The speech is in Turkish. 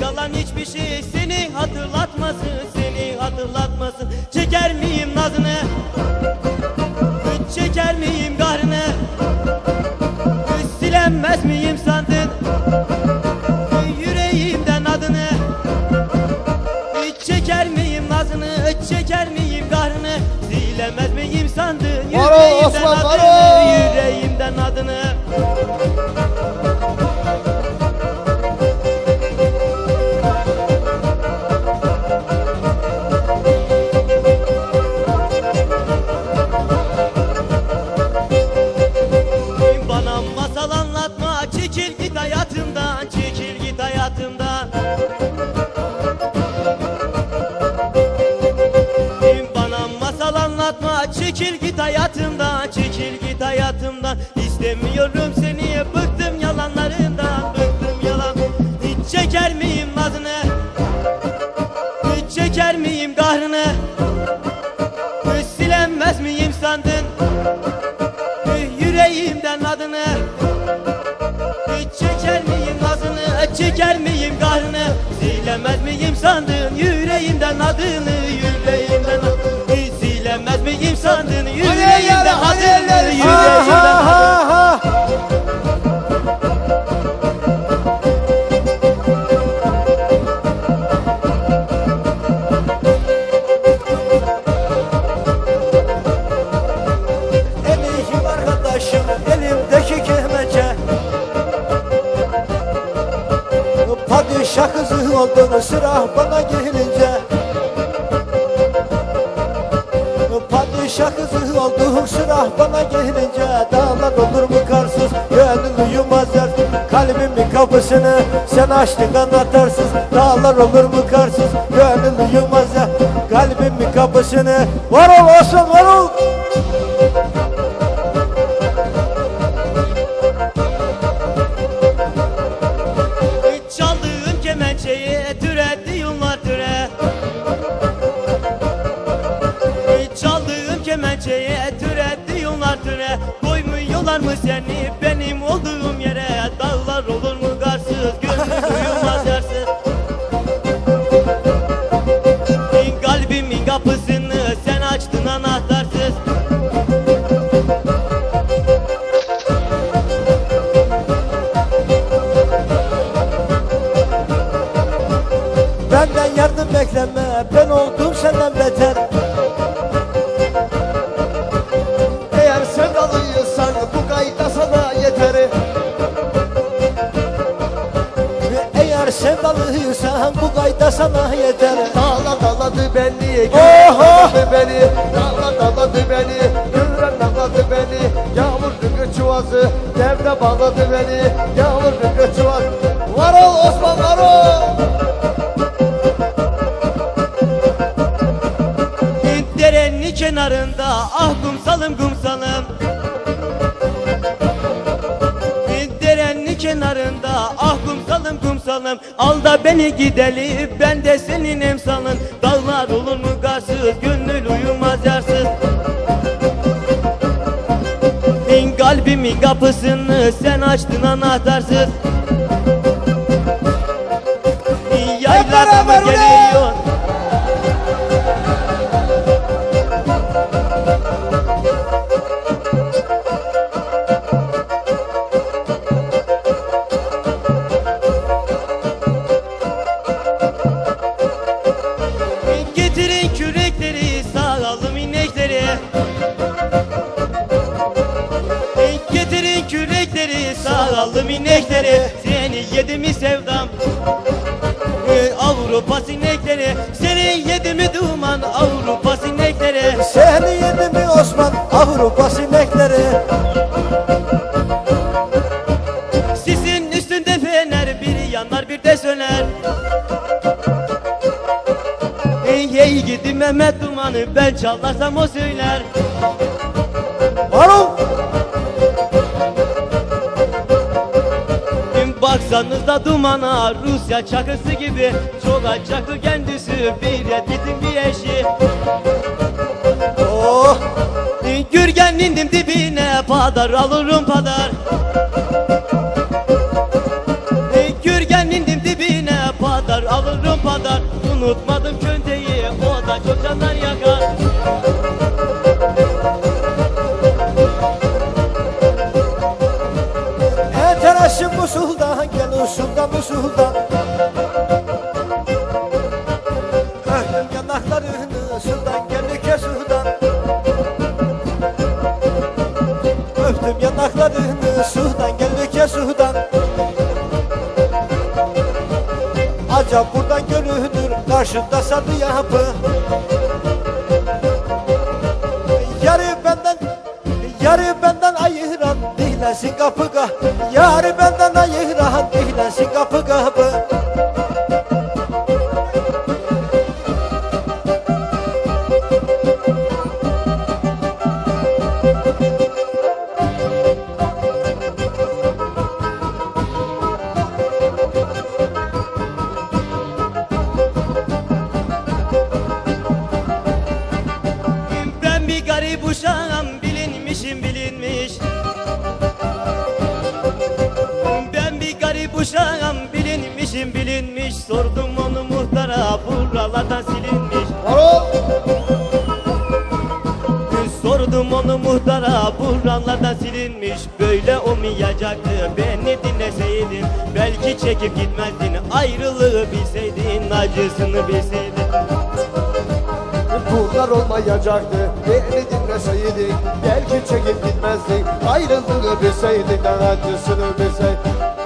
kalan hiçbir şey seni hatırlatmasın Seni hatırlatmasın. Çeker miyim nazını? Çeker miyim kahrını? Silemez miyim sandın İstemiyorum seni bıktım yalanlarından. Bıktım yalan. Hiç çeker miyim nazını? Hiç çeker miyim kahrını? Hiç silemez miyim sandın? Yüreğimden adını. Hiç çeker miyim nazını? Çeker miyim kahrını? Silemez miyim sandın? Yüreğimden adını Yüreğimden adını. Silemez miyim sandın? Yüreğimden adını Yüreğimden Kızı oldun sıra bana gelince Padişah kızı oldun sıra bana gelince Dağlar olur mu karsız gönül uyumaz yer Kalbimin kapısını sen açtın anahtarsız Dağlar olur mu karsız gönül uyumaz yer Kalbimin kapısını. Var ol olsun var ol Kemençeyi türetti yıllar türe. Koymuyorlar mı seni benim olduğum yere? Dağlar beni Oho! Dağladı beni Dağlar dağladı beni Güller beni Yağmur rüngü çuvası Devre bağladı beni Yağmur rüngü çuvası. Var ol Osman var ol Derenin kenarında ah kumsalım kumsalım. Derenin kenarında ah kumsalım kumsalım. Al da beni gidelim ben de senin emsalın. Dağlar olur mu karsız gönül uyumaz yarsız. Kalbimin kapısını sen açtın anahtarsız sinekleri Seni yedi mi duman Avrupa sinekleri? Seni yedi mi Osman Avrupa sinekleri? Sisin üstünde fener Biri yanar bir de söner. Hey hey gidi Mehmet Duman'ı Ben çalarsam o söyler. Var Baksanızda dumana Rusya çakısı gibi. Çok açaklı kendisi bir yetitin bir eşi. Oh Gürgen indim dibine padar alırım padar Gürgen indim dibine padar alırım padar Unutma Acaba buradan görünür karşında sardı yapı? Yarı benden Yarı benden ayıran değilensin kapı kapı. Yarı benden ayıran değilensin kapı kapı garip uşağım bilinmişim bilinmiş. Sordum onu muhtara buralardan silinmiş. Varol. Sordum onu muhtara buralardan silinmiş. Böyle olmayacaktı beni dinleseydin. Belki çekip gitmezdin ayrılığı bilseydin Acısını bilseydin. Bunlar olmayacaktı Beni dinleseydin. Belki çekip gitmezdin Ayrılığı bilseydin Acısını bilseydin